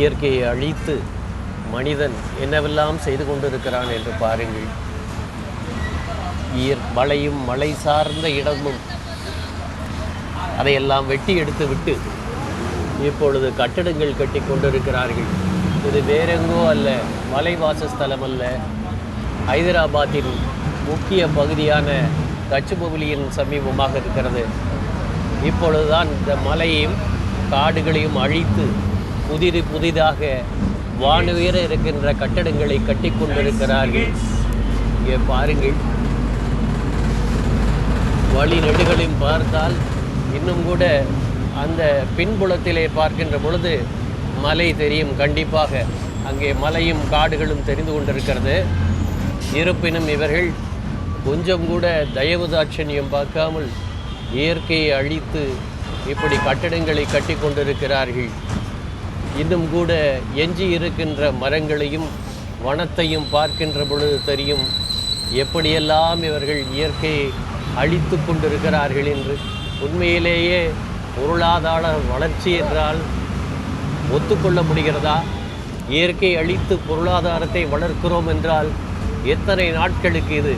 இயற்கையை அழித்து மனிதன் என்னவெல்லாம் செய்து கொண்டிருக்கிறான் என்று பாருங்கள். இயற் மலையும் மலை சார்ந்த இடமும் அதையெல்லாம் வெட்டி எடுத்து விட்டு இப்பொழுது கட்டடங்கள் கட்டி கொண்டிருக்கிறார்கள். இது வேறெங்கோ அல்ல மலைவாசஸ்தலம் அல்ல ஹைதராபாத்தின் முக்கிய பகுதியான கச்சுபுலியின் சமீபமாக இருக்கிறது. இப்பொழுதுதான் இந்த மலையையும் காடுகளையும் அழித்து புதிது புதிதாக வானுயர இருக்கின்ற கட்டடங்களை கட்டி கொண்டிருக்கிறார்கள். இங்கே பாருங்கள். வழி நெடுகளையும் பார்த்தால் இன்னும் கூட அந்த பின்புலத்திலே பார்க்கின்ற பொழுது மலை தெரியும் கண்டிப்பாக. அங்கே மலையும் காடுகளும் தெரிந்து கொண்டிருக்கிறது. இருப்பினும் இவர்கள் கொஞ்சம் கூட தயவு தாட்சணியம் பார்க்காமல் இயற்கையை அழித்து இப்படி கட்டடங்களை கட்டி கொண்டிருக்கிறார்கள். இன்னும் கூட எஞ்சி இருக்கின்ற மரங்களையும் வனத்தையும் பார்க்கின்ற பொழுது தெரியும் எப்படியெல்லாம் இவர்கள் இயற்கையை அழித்து கொண்டிருக்கிறார்கள் என்று. உண்மையிலேயே பொருளாதார வளர்ச்சி என்றால் ஒத்துக்கொள்ள முடிகிறதா? இயற்கை அழித்து பொருளாதாரத்தை வளர்க்கிறோம் என்றால் எத்தனை நாட்களுக்கு இது?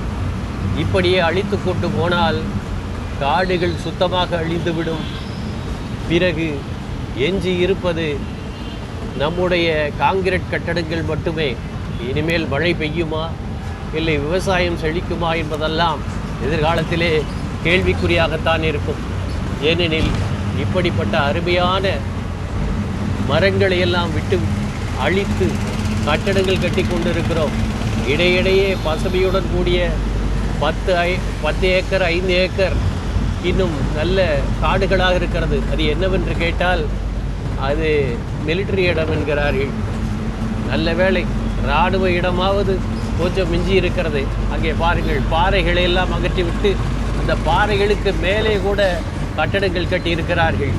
இப்படியே அழித்து கொண்டு போனால் காடுகள் சுத்தமாக அழிந்துவிடும். பிறகு எஞ்சி இருப்பது நம்முடைய காங்கிரட் கட்டடங்கள் மட்டுமே இனிமேல் மழை பெய்யுமா? இல்லை விவசாயம் செழிக்குமா என்பதெல்லாம் எதிர்காலத்திலே கேள்விக்குறியாகத்தான் இருக்கும். ஏனெனில் இப்படிப்பட்ட அருமையான மரங்களை எல்லாம் விட்டு அழித்து கட்டடங்கள் கட்டி கொண்டிருக்கிறோம். இடையிடையே பசுமையுடன் கூடிய பத்து ஐ பத்து ஏக்கர் ஐந்து ஏக்கர் இன்னும் நல்ல காடுகளாக இருக்கிறது. அது என்னவென்று கேட்டால் அது மிலிட்ரி இடம் என்கிறார்கள் நல்ல வேளை இராணுவ இடமாவது கொஞ்சம் மிஞ்சி இருக்கிறது. அங்கே பாருங்கள் பாறைகளை எல்லாம் அகற்றிவிட்டு அந்த பாறைகளுக்கு மேலே கூட கட்டடங்கள் கட்டி இருக்கிறார்கள்